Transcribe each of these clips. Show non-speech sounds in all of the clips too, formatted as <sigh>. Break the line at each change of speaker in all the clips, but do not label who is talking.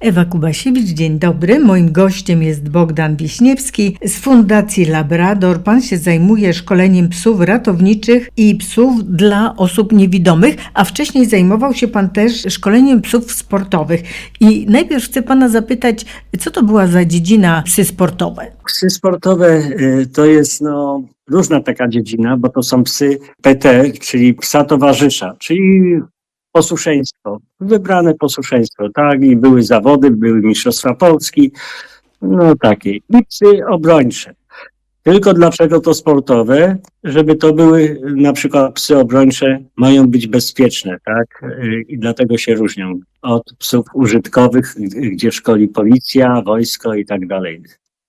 Ewa Kubasiewicz, dzień dobry. Moim gościem jest Bogdan Wiśniewski z Fundacji Labrador. Pan się zajmuje szkoleniem psów ratowniczych i psów dla osób niewidomych, a wcześniej zajmował się pan też szkoleniem psów sportowych. I najpierw chcę pana zapytać, co to była za dziedzina psy sportowe?
Psy sportowe y, to jest no, różna taka dziedzina, bo to są psy PT, czyli psa towarzysza, czyli posłuszeństwo, wybrane posłuszeństwo, tak, i były zawody, były mistrzostwa Polski, no takie, psy obrończe. Tylko dlaczego to sportowe? Żeby to były na przykład psy obrończe mają być bezpieczne, tak? I dlatego się różnią od psów użytkowych, gdzie szkoli policja, wojsko i tak dalej,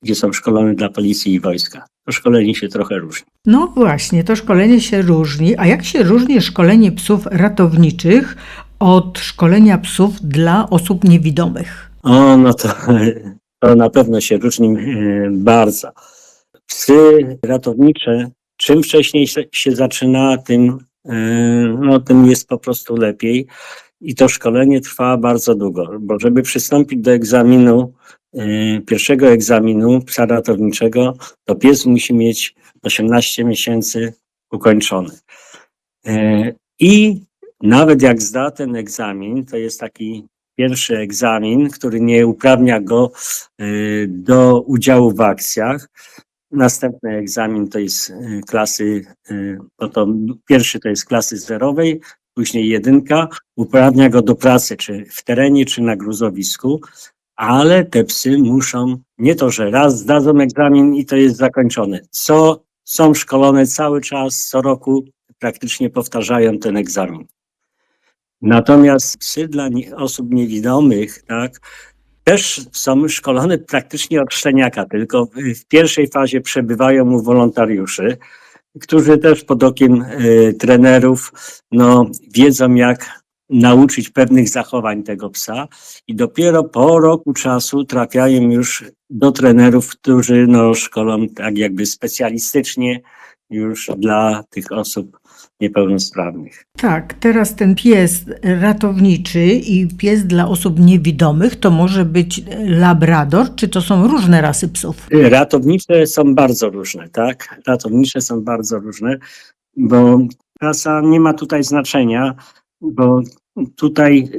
gdzie są szkolone dla policji i wojska. To szkolenie się trochę różni.
No właśnie, to szkolenie się różni. A jak się różni szkolenie psów ratowniczych od szkolenia psów dla osób niewidomych?
O, no to, <laughs> to na pewno się różni e, bardzo. Psy ratownicze, czym wcześniej się- zaczyna, tym, e, no, tym jest po prostu lepiej. I to szkolenie trwa bardzo długo, bo żeby przystąpić do egzaminu, e, pierwszego egzaminu psa ratowniczego, to pies musi mieć 18 miesięcy ukończony. E, I nawet jak zda ten egzamin, to jest taki pierwszy egzamin, który nie uprawnia go y, do udziału w akcjach. Następny egzamin to jest y, klasy, y, bo to pierwszy to jest klasy zerowej, później jedynka, uprawnia go do pracy, czy w terenie, czy na gruzowisku, ale te psy muszą, nie to, że raz zdadzą egzamin i to jest zakończone. Co są szkolone cały czas, co roku praktycznie powtarzają ten egzamin. Natomiast psy dla osób niewidomych, tak, też są szkolone praktycznie od szczeniaka, tylko w pierwszej fazie przebywają u wolontariuszy, którzy też pod okiem y, trenerów no, wiedzą, jak nauczyć pewnych zachowań tego psa i dopiero po roku czasu trafiają już do trenerów, którzy no, szkolą tak jakby specjalistycznie już dla tych osób niepełnosprawnych.
Tak, teraz ten pies ratowniczy i pies dla osób niewidomych to może być labrador, czy to są różne rasy psów?
Ratownicze są bardzo różne, tak? Ratownicze są bardzo różne, bo rasa nie ma tutaj znaczenia, bo tutaj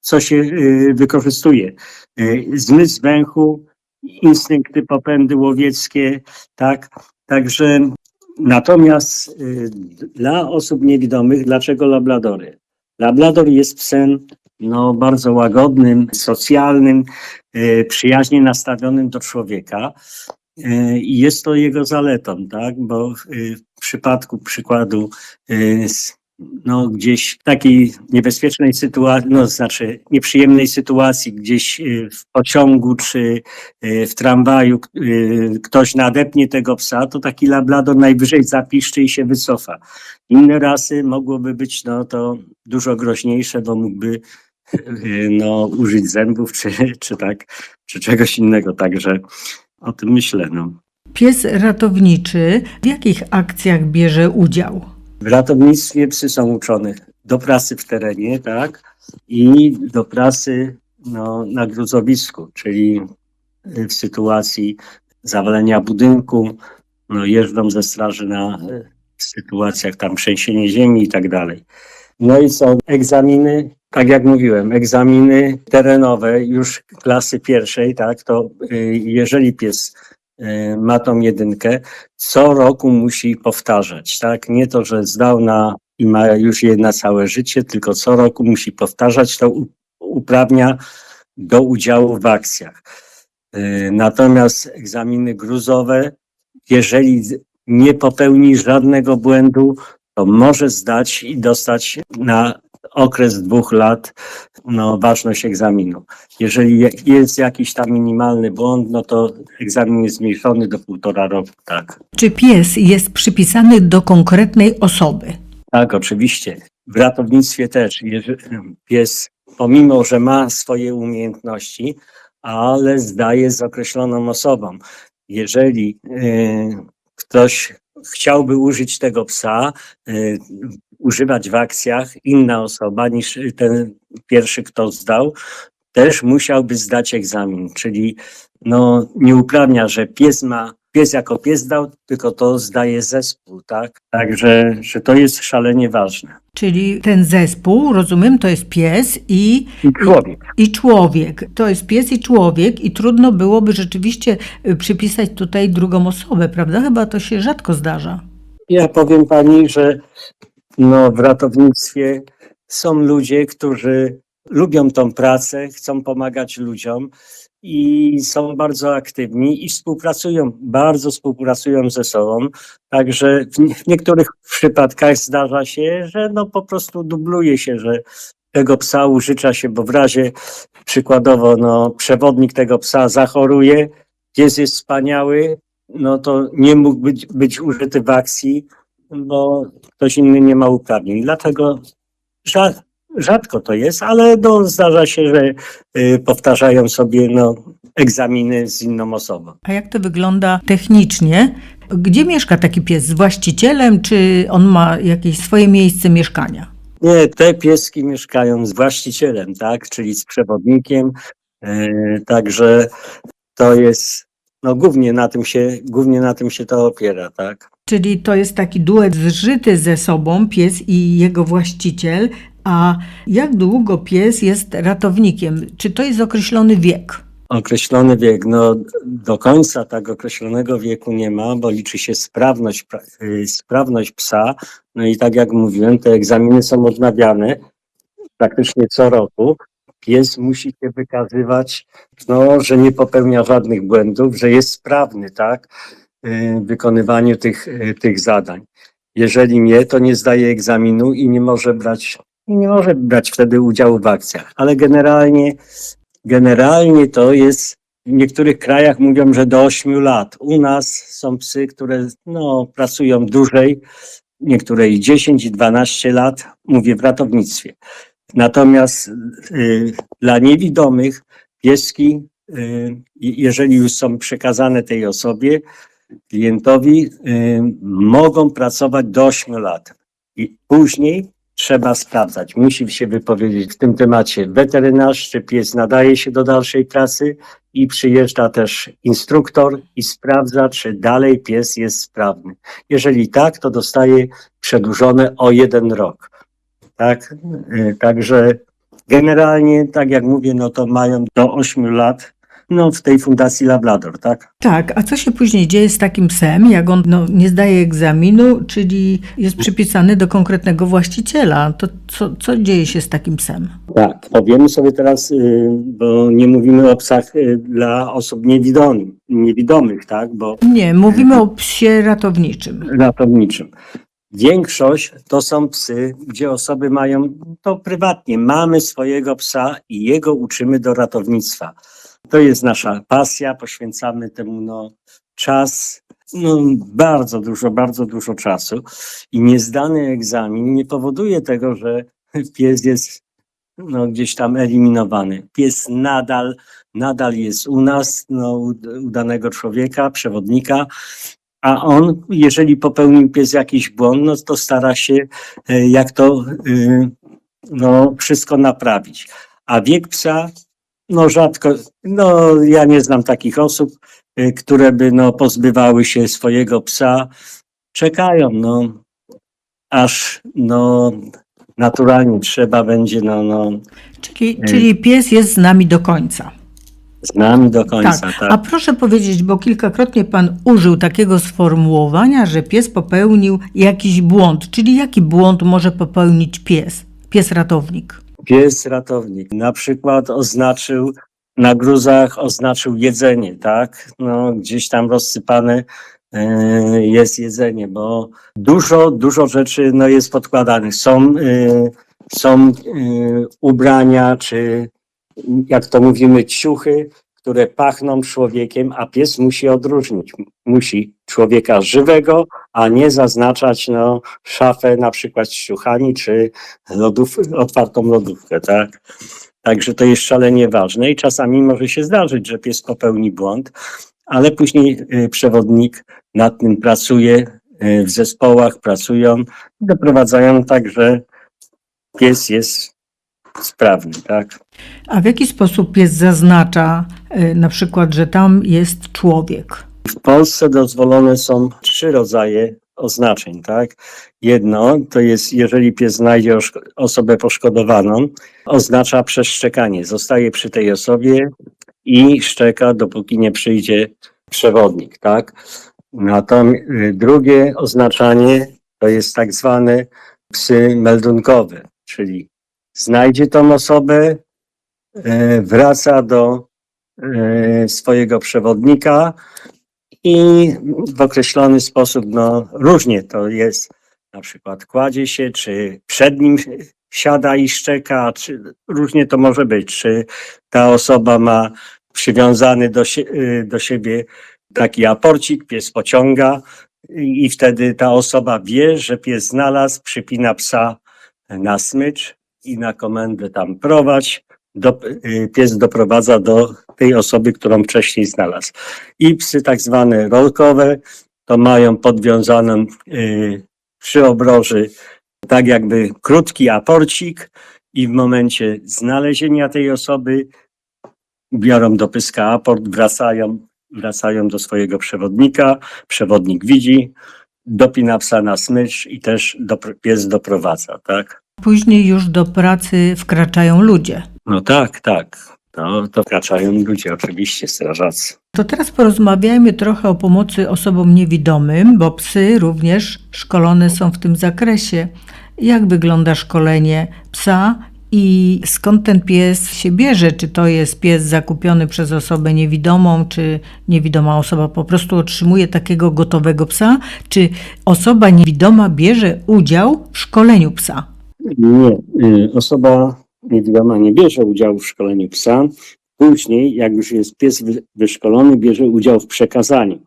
co się y, wykorzystuje? Y, Zmysł węchu, instynkty, popędy łowieckie, tak? Także natomiast y, dla osób niewidomych, dlaczego labladory? Lablador jest psem no, bardzo łagodnym, socjalnym, y, przyjaźnie nastawionym do człowieka. Y, I jest to jego zaletą, tak? Bo y, w przypadku przykładu y, no, gdzieś w takiej niebezpiecznej sytuacji, no znaczy nieprzyjemnej sytuacji, gdzieś y, w pociągu czy y, w tramwaju y, ktoś nadepnie tego psa, to taki labrador najwyżej zapiszczy i się wycofa. Inne rasy mogłoby być no, to dużo groźniejsze, bo mógłby no, użyć zębów czy, czy tak, czy czegoś innego. Także o tym myślę. No.
Pies ratowniczy w jakich akcjach bierze udział?
W ratownictwie psy są uczone do pracy w terenie, tak? I do pracy no, na gruzowisku, czyli y, w sytuacji zawalenia budynku, no, jeżdżą ze straży na y, w sytuacjach tam trzęsienie ziemi i tak dalej. No i są egzaminy, tak jak mówiłem, egzaminy terenowe już klasy pierwszej, tak? To y, jeżeli pies ma tą jedynkę, co roku musi powtarzać, tak? Nie to, że zdał na i ma już je na całe życie, tylko co roku musi powtarzać, to uprawnia do udziału w akcjach. Y, Natomiast egzaminy gruzowe, jeżeli nie popełni żadnego błędu, to może zdać i dostać na okres dwóch lat no, ważność egzaminu. Jeżeli je- jest jakiś tam minimalny błąd, no to egzamin jest zmniejszony do półtora roku, tak.
Czy pies jest przypisany do konkretnej osoby?
Tak, oczywiście. W ratownictwie też. Pies, pomimo że ma swoje umiejętności, ale zdaje z określoną osobą. Jeżeli y, ktoś chciałby użyć tego psa, y, używać w akcjach inna osoba niż ten pierwszy, kto zdał, też musiałby zdać egzamin, czyli no, nie uprawnia, że pies ma, pies jako pies dał, tylko to zdaje zespół, tak? Także, że to jest szalenie ważne.
Czyli ten zespół, rozumiem, to jest pies i,
I człowiek.
i człowiek. To jest pies i człowiek i trudno byłoby rzeczywiście y, przypisać tutaj drugą osobę, prawda? Chyba to się rzadko zdarza.
Ja powiem pani, że no, w ratownictwie są ludzie, którzy lubią tą pracę, chcą pomagać ludziom i są bardzo aktywni i współpracują, bardzo współpracują ze sobą. Także w, nie- w niektórych przypadkach zdarza się, że no po prostu dubluje się, że tego psa użycza się, bo w razie przykładowo no, przewodnik tego psa zachoruje, pies jest wspaniały, no to nie mógł być, być użyty w akcji, bo ktoś inny nie ma uprawnień. Dlatego rza- rzadko to jest, ale no, zdarza się, że y, powtarzają sobie no, egzaminy z inną osobą.
A jak to wygląda technicznie? Gdzie mieszka taki pies? Z właścicielem, czy on ma jakieś swoje miejsce mieszkania?
Nie, te pieski mieszkają z właścicielem, tak, czyli z przewodnikiem, y, także to jest, no głównie na tym się, głównie na tym się to opiera, tak.
Czyli to jest taki duet zżyty ze sobą, pies i jego właściciel. A jak długo pies jest ratownikiem? Czy to jest określony wiek?
Określony wiek, no do końca tak określonego wieku nie ma, bo liczy się sprawność, pra- y, sprawność psa. No i tak jak mówiłem, te egzaminy są odnawiane praktycznie co roku. Pies musi się wykazywać, no, że nie popełnia żadnych błędów, że jest sprawny, tak, wykonywaniu tych, y, tych zadań. Jeżeli nie, to nie zdaje egzaminu i nie może brać, i nie może brać wtedy udziału w akcjach. Ale generalnie Generalnie to jest, w niektórych krajach mówią, że do 8 lat. U nas są psy, które no, pracują dłużej, niektóre i 10 i 12 lat, mówię w ratownictwie. Natomiast y, dla niewidomych pieski, y, jeżeli już są przekazane tej osobie, klientowi, y, mogą pracować do 8 lat. I później trzeba sprawdzać. Musi się wypowiedzieć w tym temacie weterynarz, czy pies nadaje się do dalszej pracy i przyjeżdża też instruktor i sprawdza, czy dalej pies jest sprawny. Jeżeli tak, to dostaje przedłużone o jeden rok. Tak, Y, także generalnie, tak jak mówię, no to mają do 8 lat, no w tej fundacji Labrador, tak?
Tak, a co się później dzieje z takim psem, jak on no, nie zdaje egzaminu, czyli jest przypisany do konkretnego właściciela? To co, co dzieje się z takim psem?
Tak, powiemy sobie teraz, y, bo nie mówimy o psach y, dla osób niewidomych, niewidomych, tak, bo
Nie, mówimy o psie ratowniczym.
ratowniczym. Większość to są psy, gdzie osoby mają to prywatnie. Mamy swojego psa i jego uczymy do ratownictwa. To jest nasza pasja, poświęcamy temu no, czas, no, bardzo dużo, bardzo dużo czasu. I niezdany egzamin nie powoduje tego, że pies jest no, gdzieś tam eliminowany. Pies nadal, nadal jest u nas, no, u, danego człowieka, przewodnika, a on, jeżeli popełnił pies jakiś błąd, no to stara się e, jak to y, no, wszystko naprawić. A wiek psa, no rzadko, no ja nie znam takich osób, y, które by no, pozbywały się swojego psa. Czekają, no, aż no, naturalnie trzeba będzie, no, no
Czyli, czyli pies jest z nami do końca.
z nami do końca.
Tak.
Tak.
A proszę powiedzieć, bo kilkakrotnie pan użył takiego sformułowania, że pies popełnił jakiś błąd. Czyli jaki błąd może popełnić pies? Pies ratownik.
Pies ratownik na przykład oznaczył na gruzach oznaczył jedzenie, tak? No, gdzieś tam rozsypane e, jest jedzenie, bo dużo, dużo rzeczy no, jest podkładanych. Są, e, są e, ubrania, czy jak to mówimy, ciuchy, które pachną człowiekiem, a pies musi odróżnić. Musi człowieka żywego, a nie zaznaczać no, szafę na przykład z czy lodów, otwartą lodówkę, tak? Także to jest szalenie ważne i czasami może się zdarzyć, że pies popełni błąd, ale później y, przewodnik nad tym pracuje, y, w zespołach pracują i doprowadzają tak, że pies jest sprawny, tak?
A w jaki sposób pies zaznacza y, na przykład, że tam jest człowiek?
W Polsce dozwolone są trzy rodzaje oznaczeń, tak? Jedno to jest, jeżeli pies znajdzie osobę poszkodowaną, oznacza przeszczekanie. Zostaje przy tej osobie i szczeka, dopóki nie przyjdzie przewodnik, tak? Natomiast drugie oznaczanie to jest tak zwane psy meldunkowe, czyli znajdzie tą osobę, e, wraca do e, swojego przewodnika, i w określony sposób, no różnie to jest, na przykład kładzie się, czy przed nim siada i szczeka, czy różnie to może być, czy ta osoba ma przywiązany do, y, do siebie taki aporcik, pies pociąga i wtedy ta osoba wie, że pies znalazł, przypina psa na smycz i na komendę tam prowadź, do, y, pies doprowadza do tej osoby, którą wcześniej znalazł. I psy tak zwane rolkowe, to mają podwiązaną y, przy obroży tak jakby krótki aporcik i w momencie znalezienia tej osoby biorą do pyska aport, wracają, wracają do swojego przewodnika, przewodnik widzi, dopina psa na smycz i też dopr- pies doprowadza, tak?
Później już do pracy wkraczają ludzie.
No tak, tak. No, to wkraczają ludzie, oczywiście, strażacy.
To teraz porozmawiajmy trochę o pomocy osobom niewidomym, bo psy również szkolone są w tym zakresie. Jak wygląda szkolenie psa i skąd ten pies się bierze? Czy to jest pies zakupiony przez osobę niewidomą, czy niewidoma osoba po prostu otrzymuje takiego gotowego psa? Czy osoba niewidoma bierze udział w szkoleniu psa?
Nie, y, osoba niewidoma nie bierze udziału w szkoleniu psa. Później, jak już jest pies wy- wyszkolony, bierze udział w przekazaniu,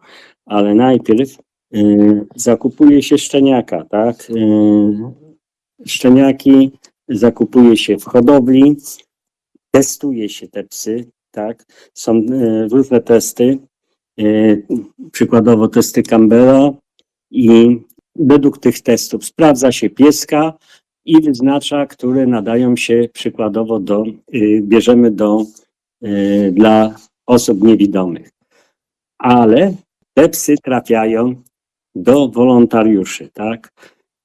ale najpierw y, zakupuje się szczeniaka, tak? Y, szczeniaki zakupuje się w hodowli, testuje się te psy, tak? Są y, różne testy, y, przykładowo testy Campbella i według tych testów sprawdza się pieska, i wyznacza, które nadają się przykładowo do, y, bierzemy do, y, dla osób niewidomych. Ale te psy trafiają do wolontariuszy, tak?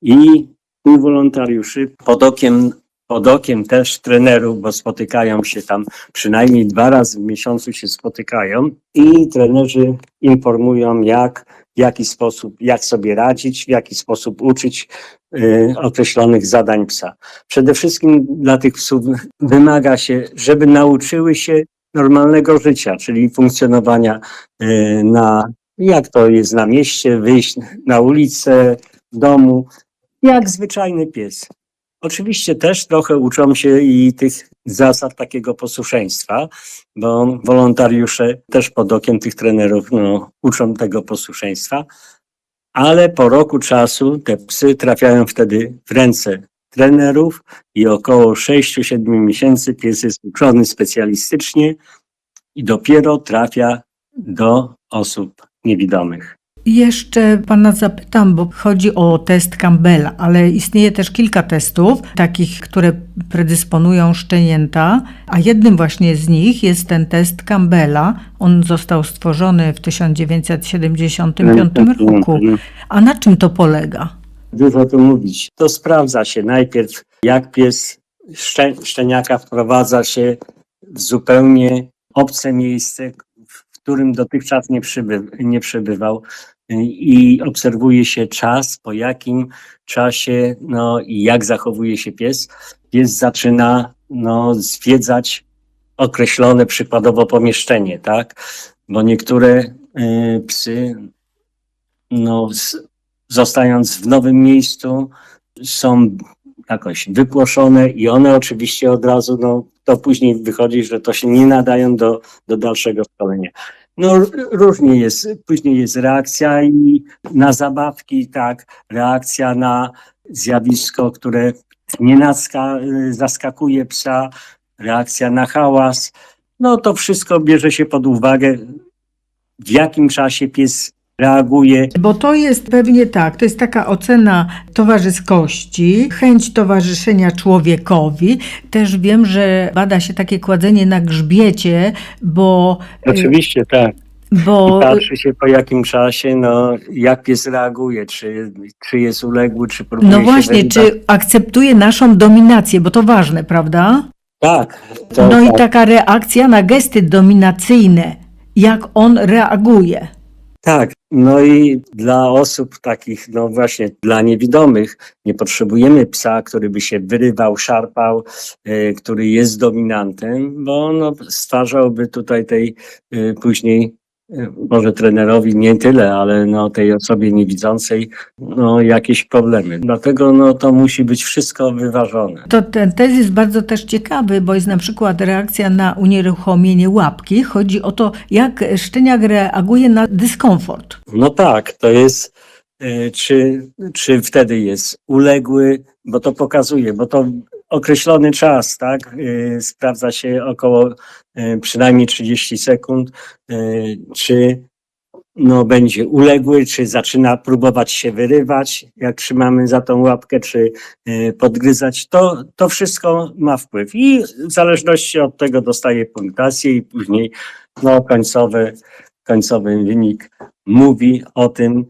I u wolontariuszy pod okiem, pod okiem też trenerów, bo spotykają się tam przynajmniej dwa razy w miesiącu się spotykają i trenerzy informują jak, w jaki sposób, jak sobie radzić, w jaki sposób uczyć y, określonych zadań psa. Przede wszystkim dla tych psów wymaga się, żeby nauczyły się normalnego życia, czyli funkcjonowania y, na, jak to jest na mieście, wyjść na ulicę, w domu, jak zwyczajny pies. Oczywiście też trochę uczą się i tych zasad takiego posłuszeństwa, bo wolontariusze też pod okiem tych trenerów no, uczą tego posłuszeństwa, ale po roku czasu te psy trafiają wtedy w ręce trenerów i około 6-7 miesięcy pies jest uczony specjalistycznie i dopiero trafia do osób niewidomych.
Jeszcze pana zapytam, bo chodzi o test Campbella, ale istnieje też kilka testów, takich, które predysponują szczenięta, a jednym właśnie z nich jest ten test Campbella. On został stworzony w 1975 roku. A na czym to polega?
Dużo tu mówić. To sprawdza się najpierw, jak pies szczeniaka wprowadza się w zupełnie obce miejsce, którym dotychczas nie, przyby, nie przebywał i obserwuje się czas, po jakim czasie no, i jak zachowuje się pies. Pies zaczyna no, zwiedzać określone przykładowo pomieszczenie, tak? Bo niektóre y, psy no, z, zostając w nowym miejscu, są jakoś wypłoszone i one oczywiście od razu, no to później wychodzi, że to się nie nadają do, do dalszego szkolenia. No różnie jest, później jest reakcja i na zabawki, tak, reakcja na zjawisko, które nie naska, y, zaskakuje psa, reakcja na hałas. No to wszystko bierze się pod uwagę, w jakim czasie pies reaguje.
Bo to jest pewnie tak, to jest taka ocena towarzyskości, chęć towarzyszenia człowiekowi. Też wiem, że bada się takie kładzenie na grzbiecie, bo...
Oczywiście tak.
bo
Patrzy się po jakim czasie, no jak pies reaguje, czy, czy jest uległy, czy próbuje
no właśnie, czy akceptuje naszą dominację, bo to ważne, prawda?
Tak. To,
No i
tak.
taka reakcja na gesty dominacyjne, jak on reaguje.
Tak, no i dla osób takich, no właśnie dla niewidomych, nie potrzebujemy psa, który by się wyrywał, szarpał, e, który jest dominantem, bo no, stwarzałby tutaj tej e, później, może trenerowi nie tyle, ale no, tej osobie niewidzącej, no jakieś problemy. Dlatego no, to musi być wszystko wyważone.
To ten tez jest bardzo też ciekawy, bo jest na przykład reakcja na unieruchomienie łapki. Chodzi o to, jak szczeniak reaguje na dyskomfort.
No tak, to jest, e, czy, czy wtedy jest uległy, bo to pokazuje, bo to określony czas, tak? e, Sprawdza się około e, przynajmniej 30 sekund, e, czy no, będzie uległy, czy zaczyna próbować się wyrywać, jak trzymamy za tą łapkę, czy podgryzać. To, to wszystko ma wpływ i w zależności od tego dostaje punktację i później no, końcowy, końcowy wynik mówi o tym,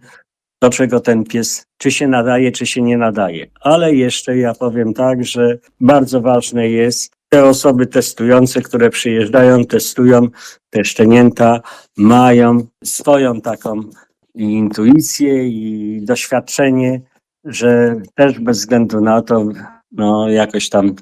do czego ten pies, czy się nadaje, czy się nie nadaje. Ale jeszcze ja powiem tak, że bardzo ważne jest, te osoby testujące, które przyjeżdżają, testują, te szczenięta mają swoją taką intuicję i doświadczenie, że też bez względu na to, no jakoś tam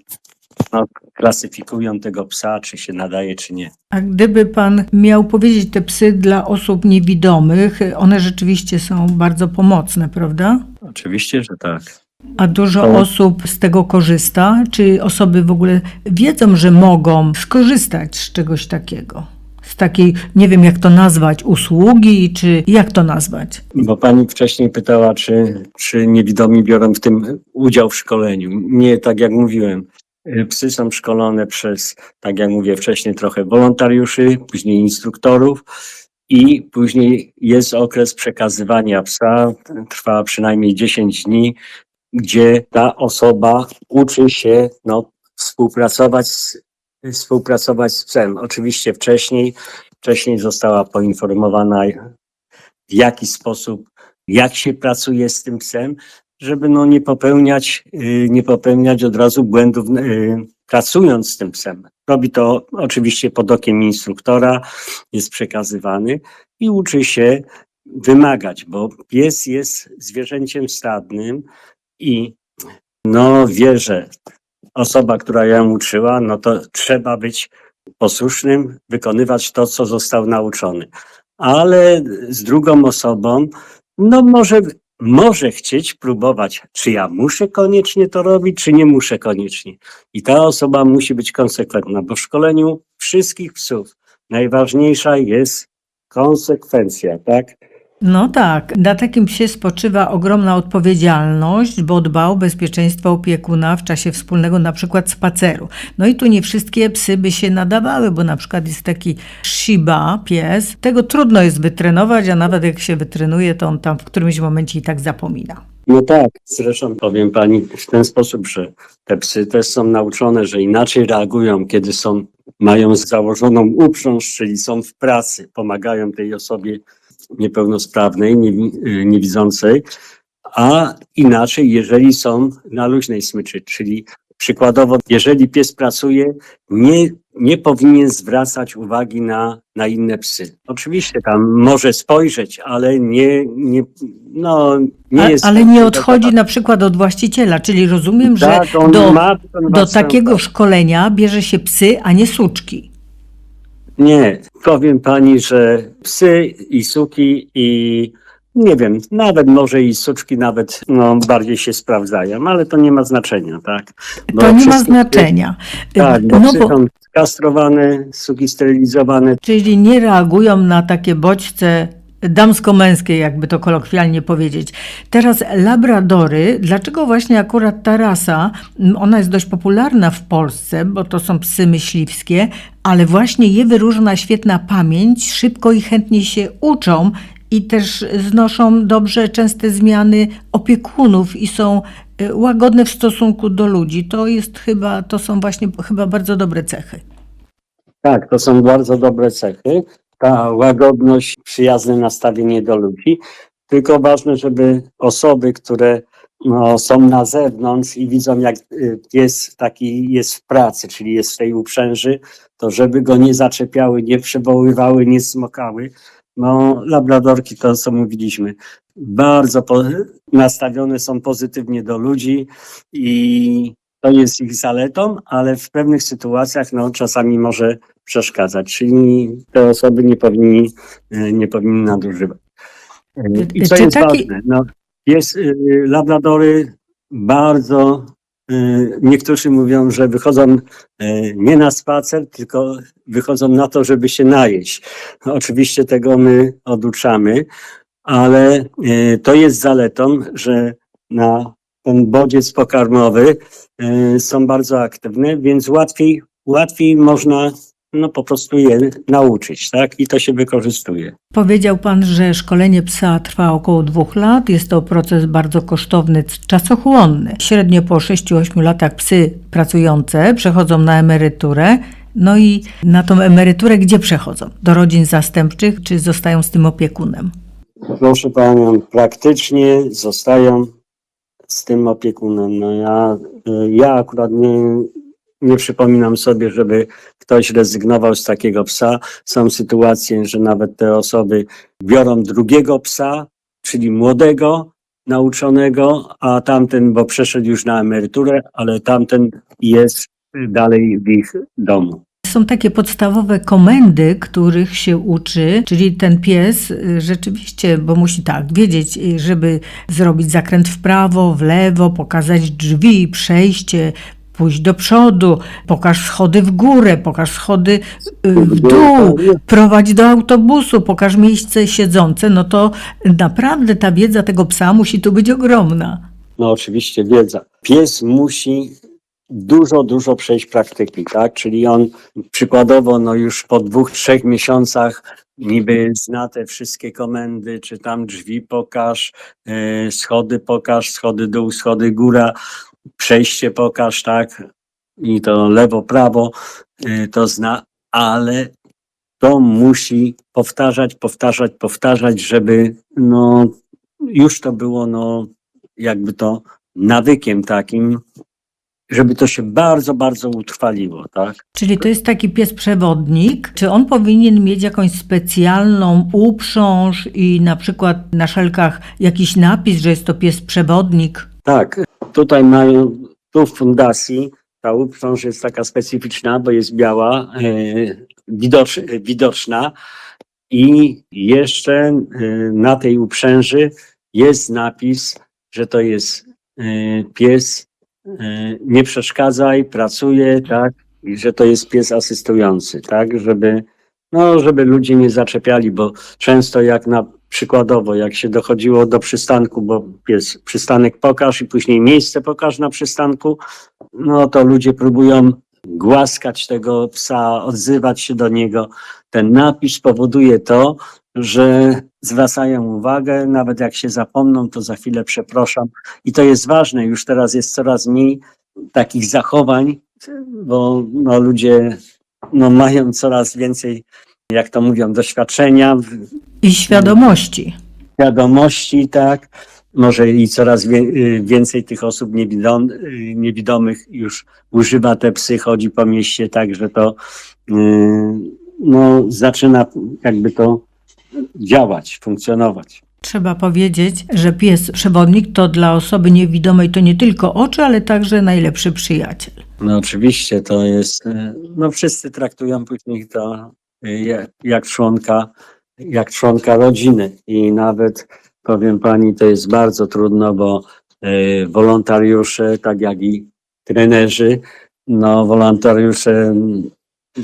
no, klasyfikują tego psa, czy się nadaje, czy nie.
A gdyby pan miał powiedzieć te psy dla osób niewidomych, one rzeczywiście są bardzo pomocne, prawda?
Oczywiście, że tak.
A dużo
Tak.
osób z tego korzysta? Czy osoby w ogóle wiedzą, że mogą skorzystać z czegoś takiego? Z takiej, nie wiem jak to nazwać, usługi, czy jak to nazwać?
Bo pani wcześniej pytała, czy, czy niewidomi biorą w tym udział w szkoleniu. Nie, tak jak mówiłem. Psy są szkolone przez, tak jak mówię wcześniej, trochę wolontariuszy, później instruktorów i później jest okres przekazywania psa, trwa przynajmniej 10 dni, gdzie ta osoba uczy się no, współpracować z, współpracować z psem. Oczywiście wcześniej, wcześniej została poinformowana w jaki sposób, jak się pracuje z tym psem, żeby no nie popełniać, y, nie popełniać od razu błędów y, pracując z tym psem. Robi to oczywiście pod okiem instruktora, jest przekazywany i uczy się wymagać, bo pies jest zwierzęciem stadnym i no wie, że osoba, która ją uczyła, no to trzeba być posłusznym, wykonywać to, co został nauczony ale z drugą osobą, no może, może chcieć próbować, czy ja muszę koniecznie to robić, czy nie muszę koniecznie. I ta osoba musi być konsekwentna, bo w szkoleniu wszystkich psów najważniejsza jest konsekwencja, tak?
No tak, na takim psie spoczywa ogromna odpowiedzialność, bo dba o bezpieczeństwo opiekuna w czasie wspólnego na przykład spaceru. No i tu nie wszystkie psy by się nadawały, bo na przykład jest taki Shiba, pies, tego trudno jest wytrenować, a nawet jak się wytrenuje, to on tam w którymś momencie i tak zapomina.
No tak, zresztą powiem pani w ten sposób, że te psy też są nauczone, że inaczej reagują, kiedy są, mają założoną uprząż, czyli są w pracy, pomagają tej osobie niepełnosprawnej, y, niewidzącej, a inaczej, jeżeli są na luźnej smyczy, czyli przykładowo, jeżeli pies pracuje, nie, nie powinien zwracać uwagi na, na inne psy. Oczywiście tam może spojrzeć, ale nie, nie, no, nie
A,
jest...
ale nie odchodzi na przykład od właściciela, czyli rozumiem, że
Tak,
do, do takiego szkolenia bierze się psy, a nie suczki.
Nie, powiem pani, że psy i suki i nie wiem, nawet może i suczki nawet no, bardziej się sprawdzają, ale to nie ma znaczenia, tak? Bo
To nie ma znaczenia.
Tak, bo
no
psy
bo,
są kastrowane, suki sterylizowane.
czyli nie reagują na takie bodźce damsko-męskie, jakby to kolokwialnie powiedzieć. Teraz labradory, dlaczego właśnie akurat ta rasa, ona jest dość popularna w Polsce, bo to są psy myśliwskie, ale właśnie je wyróżnia świetna pamięć, szybko i chętnie się uczą i też znoszą dobrze częste zmiany opiekunów i są y, łagodne w stosunku do ludzi. To jest chyba, to są właśnie chyba bardzo dobre cechy.
Tak, to są bardzo dobre cechy. Ta łagodność, przyjazne nastawienie do ludzi. Tylko ważne, żeby osoby, które no, są na zewnątrz i widzą, jak y, pies taki jest w pracy, czyli jest w tej uprzęży, to żeby go nie zaczepiały, nie przywoływały, nie smokały. No, labradorki, to co mówiliśmy, bardzo nastawione są pozytywnie do ludzi i to jest ich zaletą, ale w pewnych sytuacjach no, czasami może przeszkadzać, czyli te osoby nie powinni, e, nie powinny nadużywać. E, I co jest ważne, no, jest, y, labradory bardzo, y, niektórzy mówią, że wychodzą y, nie na spacer, tylko wychodzą na to, żeby się najeść. No, oczywiście tego my oduczamy, ale to jest zaletą, że na ten bodziec pokarmowy są bardzo aktywne, więc łatwiej, łatwiej można no, po prostu je nauczyć, tak? I to się wykorzystuje.
Powiedział Pan, że szkolenie psa trwa około dwóch lat. Jest to proces bardzo kosztowny, czasochłonny. Średnio po 6-8 latach psy pracujące przechodzą na emeryturę. No i na tą emeryturę gdzie przechodzą? Do rodzin zastępczych, czy zostają z tym opiekunem?
Proszę panią, praktycznie zostają z tym opiekunem. No ja, y, ja akurat nie, nie przypominam sobie, żeby ktoś rezygnował z takiego psa. Są sytuacje, że nawet te osoby biorą drugiego psa, czyli młodego, nauczonego, a tamten, bo przeszedł już na emeryturę, ale tamten jest dalej w ich domu.
Są takie podstawowe komendy, których się uczy, czyli ten pies y, rzeczywiście, bo musi tak wiedzieć, y, żeby zrobić zakręt w prawo, w lewo, pokazać drzwi, przejście, pójść do przodu, pokaż schody w górę, pokaż schody y, w dół, prowadź do autobusu, pokaż miejsce siedzące, no to naprawdę ta wiedza tego psa musi tu być ogromna.
No oczywiście wiedza. Pies musi dużo, dużo przejść praktyki, tak? Czyli on przykładowo no już po dwóch, trzech miesiącach niby zna te wszystkie komendy, czy tam drzwi pokaż, e, schody pokaż, schody dół, schody góra, przejście pokaż, tak? I to lewo, prawo e, to zna, ale to musi powtarzać, powtarzać, powtarzać, żeby no już to było no jakby to nawykiem takim, żeby to się bardzo, bardzo utrwaliło, tak?
Czyli to jest taki pies przewodnik. Czy on powinien mieć jakąś specjalną uprząż i na przykład na szelkach jakiś napis, że jest to pies przewodnik?
Tak, tutaj mają, tu w fundacji ta uprząż jest taka specyficzna, bo jest biała, e, widocz, widoczna i jeszcze e, na tej uprzęży jest napis, że to jest e, pies nie przeszkadzaj, pracuje, tak, i że to jest pies asystujący, tak, żeby, no, żeby ludzie nie zaczepiali, bo często jak na przykładowo, jak się dochodziło do przystanku, bo pies przystanek pokaż i później miejsce pokaż na przystanku, no to ludzie próbują głaskać tego psa, odzywać się do niego. Ten napis powoduje to, że zwracają uwagę, nawet jak się zapomną, to za chwilę przepraszam. I to jest ważne, już teraz jest coraz mniej takich zachowań, bo no, ludzie no, mają coraz więcej, jak to mówią, doświadczenia,
I świadomości.
świadomości, tak. Może i coraz wie, y, więcej tych osób niewidom, y, niewidomych już używa te psy, chodzi po mieście, tak, że to y, no, zaczyna jakby to działać, funkcjonować.
Trzeba powiedzieć, że pies przewodnik to dla osoby niewidomej to nie tylko oczy, ale także najlepszy przyjaciel.
No oczywiście to jest, no wszyscy traktują później to jak członka, jak członka rodziny i nawet powiem pani, to jest bardzo trudno, bo y, wolontariusze, tak jak i trenerzy, no wolontariusze mm,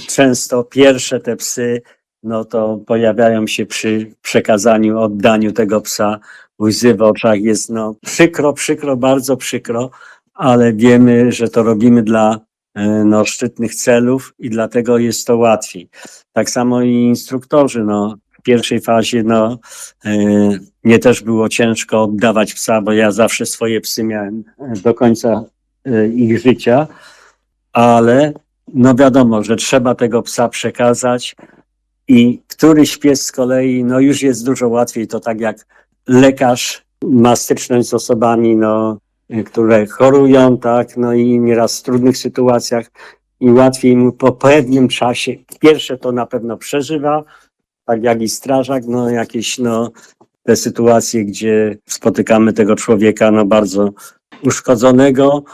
często pierwsze te psy, no to pojawiają się przy przekazaniu, oddaniu tego psa, łzy w oczach jest no przykro, przykro, bardzo przykro, ale wiemy, że to robimy dla e, no, szczytnych celów i dlatego jest to łatwiej. Tak samo i instruktorzy, no, pierwszej fazie, no, e, mnie też było ciężko oddawać psa, bo ja zawsze swoje psy miałem e, do końca e, ich życia, ale no wiadomo, że trzeba tego psa przekazać i któryś pies z kolei, no już jest dużo łatwiej, to tak jak lekarz ma styczność z osobami, no, które chorują, tak, no i nieraz w trudnych sytuacjach i łatwiej mu po pewnym czasie, pierwsze to na pewno przeżywa, tak jak i strażak, no jakieś, no, te sytuacje, gdzie spotykamy tego człowieka, no bardzo uszkodzonego,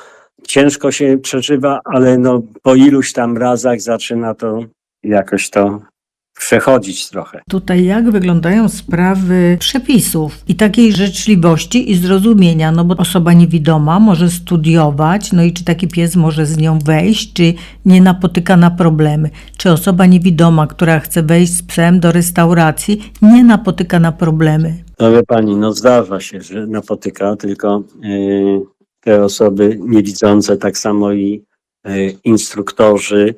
ciężko się przeżywa, ale no po iluś tam razach zaczyna to jakoś to przechodzić trochę.
Tutaj jak wyglądają sprawy przepisów i takiej życzliwości i zrozumienia, no bo osoba niewidoma może studiować, no i czy taki pies może z nią wejść, czy nie napotyka na problemy. Czy osoba niewidoma, która chce wejść z psem do restauracji, nie napotyka na problemy.
No wie pani, no zdarza się, że napotyka, tylko yy, te osoby niewidzące, tak samo i yy, instruktorzy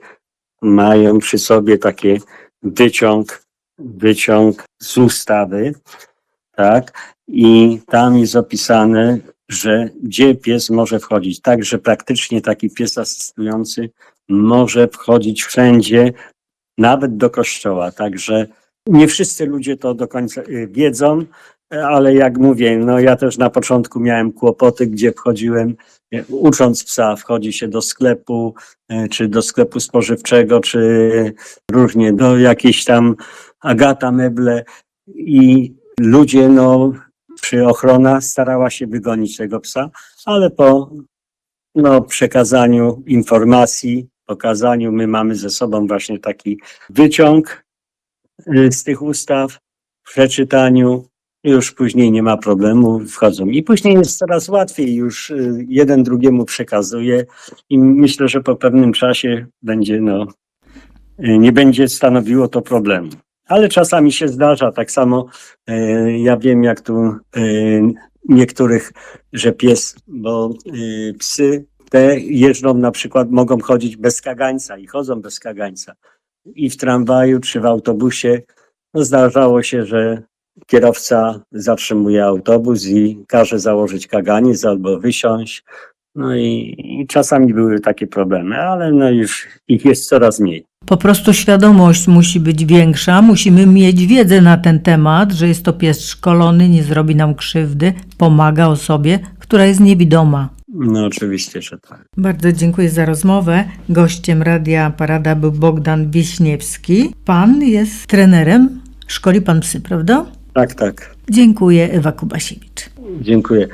mają przy sobie takie wyciąg, wyciąg z ustawy, tak? I tam jest opisane, że gdzie pies może wchodzić. Także praktycznie taki pies asystujący może wchodzić wszędzie, nawet do kościoła. Także nie wszyscy ludzie to do końca y, wiedzą, ale jak mówię, no ja też na początku miałem kłopoty, gdzie wchodziłem, ucząc psa, wchodzi się do sklepu, y, czy do sklepu spożywczego, czy różnie do jakiejś tam Agata meble i ludzie, no, czy ochrona starała się wygonić tego psa, ale po no, przekazaniu informacji, pokazaniu, my mamy ze sobą właśnie taki wyciąg y, z tych ustaw, przeczytaniu, już później nie ma problemu, wchodzą. I później jest coraz łatwiej, już y, jeden drugiemu przekazuje i myślę, że po pewnym czasie będzie, no, y, nie będzie stanowiło to problemu. Ale czasami się zdarza, tak samo y, ja wiem jak tu niektórych, że pies, bo psy te jeżdżą na przykład, mogą chodzić bez kagańca i chodzą bez kagańca. I w tramwaju czy w autobusie no zdarzało się, że kierowca zatrzymuje autobus i każe założyć kaganiec albo wysiąść. No i, i czasami były takie problemy, ale no już ich jest coraz mniej.
Po prostu świadomość musi być większa, musimy mieć wiedzę na ten temat, że jest to pies szkolony, nie zrobi nam krzywdy, pomaga osobie, która jest niewidoma.
No oczywiście, że tak.
Bardzo dziękuję za rozmowę. Gościem Radia Parada był Bogdan Wiśniewski. Pan jest trenerem, szkoli pan psy, prawda?
Tak, tak.
Dziękuję, Ewa Kubasiewicz.
Dziękuję.